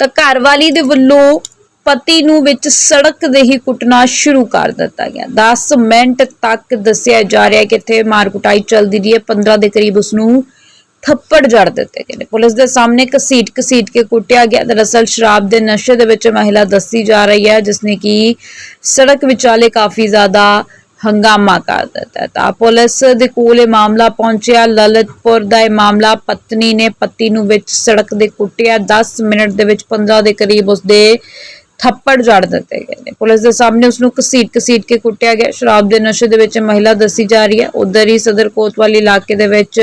ਤਾਂ ਘਰਵਾਲੀ ਦੇ ਵੱਲੋਂ ਪਤੀ ਨੂੰ ਵਿੱਚ ਸੜਕ ਦੇ ਹੀ ਕੁੱਟਣਾ ਸ਼ੁਰੂ ਕਰ ਦਿੱਤਾ ਗਿਆ। 10 ਮਿੰਟ ਤੱਕ ਦੱਸਿਆ ਜਾ ਰਿਹਾ ਕਿ ਇੱਥੇ ਮਾਰ ਕੁਟਾਈ ਚੱਲਦੀ ਰਹੀ ਹੈ। 15 ਦੇ ਕਰੀਬ ਉਸ ਨੂੰ ਥੱਪੜ ਜੜ ਦਿੱਤੇ ਗਏ ਨੇ। ਪੁਲਿਸ ਦੇ ਸਾਹਮਣੇ ਘਸੀਟ ਘਸੀਟ ਕੇ ਕੁੱਟਿਆ ਗਿਆ। ਦਰਅਸਲ ਸ਼ਰਾਬ ਦੇ ਨਸ਼ੇ ਦੇ ਵਿੱਚ ਮਹਿਲਾ ਦੱਸੀ ਜਾ ਰਹੀ ਹੈ ਜਿਸਨੇ ਕਿ ਸੜਕ ਵਿਚਾਲੇ ਕਾਫੀ ਜ਼ਿਆਦਾ ਹੰਗਾਮਾ ਕਰ ਦਿੱਤਾ ਤਾਂ ਪੁਲਿਸ ਦੇ ਕੋਲ ਇਹ ਮਾਮਲਾ ਪਹੁੰਚਿਆ। ਲਲਿਤਪੁਰ ਦਾ ਇਹ ਮਾਮਲਾ, ਪਤਨੀ ਨੇ ਪਤੀ ਨੂੰ ਵਿੱਚ ਸੜਕ ਦੇ ਕੁੱਟਿਆ। 10 ਮਿੰਟ ਦੇ ਵਿੱਚ 15 ਦੇ ਕਰੀਬ ਉਸਦੇ ਥੱਪੜ ਜੜ ਦਿੱਤੇ ਗਏ ਨੇ। ਪੁਲਿਸ ਦੇ ਸਾਹਮਣੇ ਉਸ ਨੂੰ ਘਸੀਟ ਘਸੀਟ ਕੇ ਕੁੱਟਿਆ ਗਿਆ। ਸ਼ਰਾਬ ਦੇ ਨਸ਼ੇ ਦੇ ਵਿੱਚ ਮਹਿਲਾ ਦੱਸੀ ਜਾ ਰਹੀ ਹੈ। ਉਧਰ ਹੀ ਸਦਰ ਕੋਤਵਾਲੀ ਇਲਾਕੇ ਦੇ ਵਿੱਚ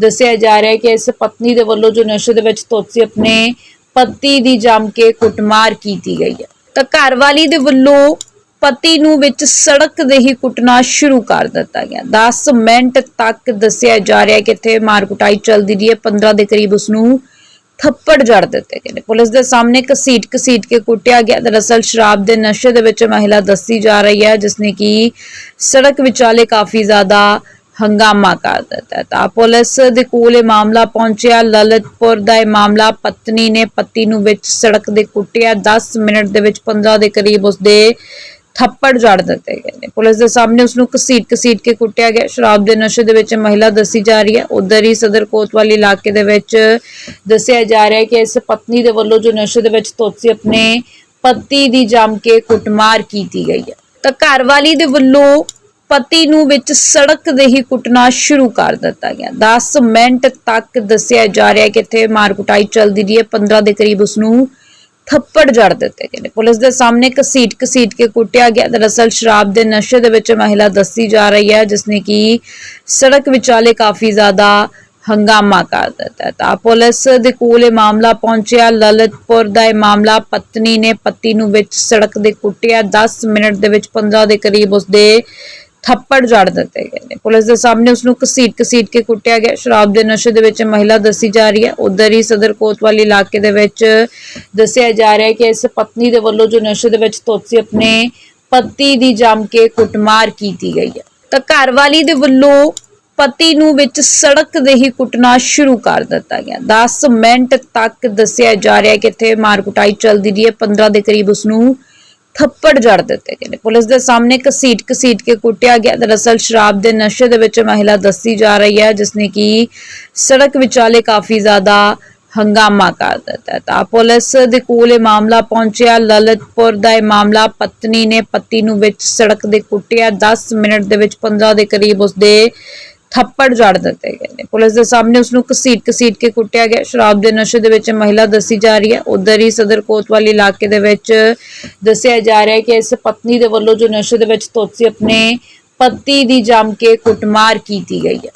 ਦੱਸਿਆ ਜਾ ਰਿਹਾ ਹੈ ਕਿ ਇਸ ਪਤਨੀ ਦੇ ਵੱਲੋਂ ਜੋ ਨਸ਼ੇ ਦੇ ਵਿੱਚ ਧੁੱਤ ਆਪਣੇ ਪਤੀ ਦੀ ਜੰਮ ਕੇ ਕੁੱਟਮਾਰ ਕੀਤੀ ਗਈ ਹੈ। ਤਾਂ ਘਰਵਾਲੀ ਦੇ ਵੱਲੋਂ ਪਤੀ ਨੂੰ ਵਿੱਚ ਸੜਕ ਦੇ ਹੀ ਕੁੱਟਣਾ ਸ਼ੁਰੂ ਕਰ ਦਿੱਤਾ ਗਿਆ। 10 ਮਿੰਟ ਤੱਕ ਦੱਸਿਆ ਜਾ ਰਿਹਾ ਕਿ ਇੱਥੇ ਮਾਰ ਕੁਟਾਈ ਚੱਲਦੀ ਰਹੀ ਹੈ। 15 ਦੇ ਕਰੀਬ ਉਸ ਨੂੰ ਥੱਪੜ ਜੜ ਦਿੱਤੇ ਗਏ ਨੇ। ਪੁਲਿਸ ਦੇ ਸਾਹਮਣੇ ਘਸੀਟ ਘਸੀਟ ਕੇ ਕੁੱਟਿਆ ਗਿਆ। ਦਰਅਸਲ ਸ਼ਰਾਬ ਦੇ ਨਸ਼ੇ ਦੇ ਵਿੱਚ ਮਹਿਲਾ ਦੱਸੀ ਜਾ ਰਹੀ ਹੈ ਜਿਸਨੇ ਕਿ ਸੜਕ ਵਿਚਾਲੇ ਕਾਫੀ ਜ਼ਿਆਦਾ ਹੰਗਾਮਾ ਕਰ ਦਿੱਤਾ ਤਾਂ ਪੁਲਿਸ ਦੇ ਕੋਲ ਇਹ ਮਾਮਲਾ ਪਹੁੰਚਿਆ। ਲਲਤਪੁਰ ਦਾ ਇਹ ਮਾਮਲਾ ਪਤਨੀ ਨੇ ਪਤੀ ਨੂੰ ਵਿੱਚ ਸੜਕ ਦੇ ਕੁੱਟਿਆ। 10 ਮਿੰਟ ਦੇ ਵਿੱਚ 15 ਦੇ ਕਰੀਬ ਉਸਦੇ ਥੱਪੜ ਜੜ ਦਿੱਤੇ ਗਏ ਨੇ। ਪੁਲਿਸ ਦੇ ਸਾਹਮਣੇ ਉਸ ਨੂੰ ਘਸੀਟ ਘਸੀਟ ਕੇ ਕੁੱਟਿਆ ਗਿਆ। ਸ਼ਰਾਬ ਦੇ ਨਸ਼ੇ ਦੇ ਵਿੱਚ ਮਹਿਲਾ ਦੱਸੀ ਜਾ ਰਹੀ ਹੈ। ਉਧਰ ਹੀ ਸਦਰ ਕੋਤਵਾਲੀ ਇਲਾਕੇ ਦੇ ਵਿੱਚ ਦੱਸਿਆ ਜਾ ਰਿਹਾ ਹੈ ਕਿ ਇਸ ਪਤਨੀ ਦੇ ਵੱਲੋਂ ਜੋ ਨਸ਼ੇ ਦੇ ਵਿੱਚ ਧੁੱਤ ਆਪਣੇ ਪਤੀ ਦੀ ਜੰਮ ਕੇ ਕੁੱਟਮਾਰ ਕੀਤੀ ਗਈ ਹੈ। ਤਾਂ ਘਰਵਾਲੀ ਦੇ ਵੱਲੋਂ ਪਤੀ ਨੂੰ ਵਿੱਚ ਸੜਕ ਦੇ ਹੀ ਕੁੱਟਣਾ ਸ਼ੁਰੂ ਕਰ ਦਿੱਤਾ ਗਿਆ। 10 ਮਿੰਟ ਤੱਕ ਦੱਸਿਆ ਜਾ ਰਿਹਾ ਕਿ ਇੱਥੇ ਮਾਰ ਕੁਟਾਈ ਚੱਲਦੀ ਰਹੀ ਹੈ। 15 ਦੇ ਕਰੀਬ ਉਸ ਨੂੰ ਥੱਪੜ ਜੜ ਦਿੱਤੇ ਗਏ ਨੇ। ਪੁਲਿਸ ਦੇ ਸਾਹਮਣੇ ਘਸੀਟ ਘਸੀਟ ਕੇ ਕੁੱਟਿਆ ਗਿਆ। ਦਰਅਸਲ ਸ਼ਰਾਬ ਦੇ ਨਸ਼ੇ ਦੇ ਵਿੱਚ ਮਹਿਲਾ ਦੱਸੀ ਜਾ ਰਹੀ ਹੈ ਜਿਸਨੇ ਕਿ ਸੜਕ ਵਿਚਾਲੇ ਕਾਫੀ ਜ਼ਿਆਦਾ ਹੰਗਾਮਾ ਕਰ ਦਿੱਤਾ ਤਾਂ ਪੁਲਿਸ ਦੇ ਕੋਲ ਇਹ ਮਾਮਲਾ ਪਹੁੰਚਿਆ। ਲਲਿਤਪੁਰ ਦਾ ਇਹ ਮਾਮਲਾ ਪਤਨੀ ਨੇ ਪਤੀ ਨੂੰ ਵਿੱਚ ਸੜਕ ਦੇ ਕੁੱਟਿਆ। 10 ਮਿੰਟ ਦੇ ਵਿੱਚ 15 ਦੇ ਕਰੀਬ ਉਸਦੇ ਥੱਪੜ ਜੜ ਦਿੱਤੇ ਗਏ ਨੇ। ਪੁਲਿਸ ਦੇ ਸਾਹਮਣੇ ਉਸ ਨੂੰ ਘਸੀਟ ਘਸੀਟ ਕੇ ਕੁੱਟਿਆ ਗਿਆ। ਸ਼ਰਾਬ ਦੇ ਨਸ਼ੇ ਦੇ ਵਿੱਚ ਮਹਿਲਾ ਦੱਸੀ ਜਾ ਰਹੀ ਹੈ। ਉਧਰ ਹੀ ਸਦਰ ਕੋਤਵਾਲੀ ਇਲਾਕੇ ਦੇ ਵਿੱਚ ਦੱਸਿਆ ਜਾ ਰਿਹਾ ਹੈ ਕਿ ਇਸ ਪਤਨੀ ਦੇ ਵੱਲੋਂ ਜੋ ਨਸ਼ੇ ਦੇ ਵਿੱਚ ਧੁੱਤ ਆਪਣੇ ਪਤੀ ਦੀ ਜੰਮ ਕੇ ਕੁੱਟਮਾਰ ਕੀਤੀ ਗਈ ਹੈ। ਤਾਂ ਘਰਵਾਲੀ ਦੇ ਵੱਲੋਂ ਪਤੀ ਨੂੰ ਵਿੱਚ ਸੜਕ ਦੇ ਹੀ ਕੁੱਟਣਾ ਸ਼ੁਰੂ ਕਰ ਦਿੱਤਾ ਗਿਆ। 10 ਮਿੰਟ ਤੱਕ ਦੱਸਿਆ ਜਾ ਰਿਹਾ ਕਿ ਇੱਥੇ ਮਾਰ ਕੁਟਾਈ ਚੱਲਦੀ ਰਹੀ ਹੈ। 15 ਦੇ ਕਰੀਬ ਉਸ ਨੂੰ ਥੱਪੜ ਜੜ ਦਿੱਤੇ ਗਏ ਨੇ। ਪੁਲਿਸ ਦੇ ਸਾਹਮਣੇ ਘਸੀਟ ਘਸੀਟ ਕੇ ਕੁੱਟਿਆ ਗਿਆ। ਦਰਅਸਲ ਸ਼ਰਾਬ ਦੇ ਨਸ਼ੇ ਦੇ ਵਿੱਚ ਮਹਿਲਾ ਦੱਸੀ ਜਾ ਰਹੀ ਹੈ, ਜਿਸਨੇ ਕਿ ਸੜਕ ਵਿਚਾਲੇ ਕਾਫੀ ਜ਼ਿਆਦਾ ਹੰਗਾਮਾ ਕਰ ਦਿੱਤਾ ਤਾਂ ਪੁਲਿਸ ਦੇ ਕੋਲ ਇਹ ਮਾਮਲਾ ਪਹੁੰਚਿਆ। ਲਲਤਪੁਰ ਦਾ ਇਹ ਮਾਮਲਾ ਪਤਨੀ ਨੇ ਪਤੀ ਨੂੰ ਵਿੱਚ ਸੜਕ ਦੇ ਕੁੱਟਿਆ। 10 ਮਿੰਟ ਦੇ ਵਿੱਚ 15 ਦੇ ਕਰੀਬ ਉਸਦੇ ਥੱਪੜ ਜੜ ਦਿੱਤੇ ਗਏ ਨੇ। ਪੁਲਿਸ ਦੇ ਸਾਹਮਣੇ ਉਸ ਨੂੰ ਘਸੀਟ ਘਸੀਟ ਕੇ ਕੁੱਟਿਆ ਗਿਆ। ਸ਼ਰਾਬ ਦੇ ਨਸ਼ੇ ਦੇ ਵਿੱਚ ਮਹਿਲਾ ਦੱਸੀ ਜਾ ਰਹੀ ਹੈ। ਉਧਰ ਹੀ ਸਦਰ ਕੋਤਵਾਲੀ ਇਲਾਕੇ ਦੇ ਵਿੱਚ ਦੱਸਿਆ ਜਾ ਰਿਹਾ ਹੈ ਕਿ ਇਸ ਪਤਨੀ ਦੇ ਵੱਲੋਂ ਜੋ ਨਸ਼ੇ ਦੇ ਵਿੱਚ ਧੁੱਤ ਆਪਣੇ ਪਤੀ ਦੀ ਜੰਮ ਕੇ ਕੁੱਟਮਾਰ ਕੀਤੀ ਗਈ ਹੈ।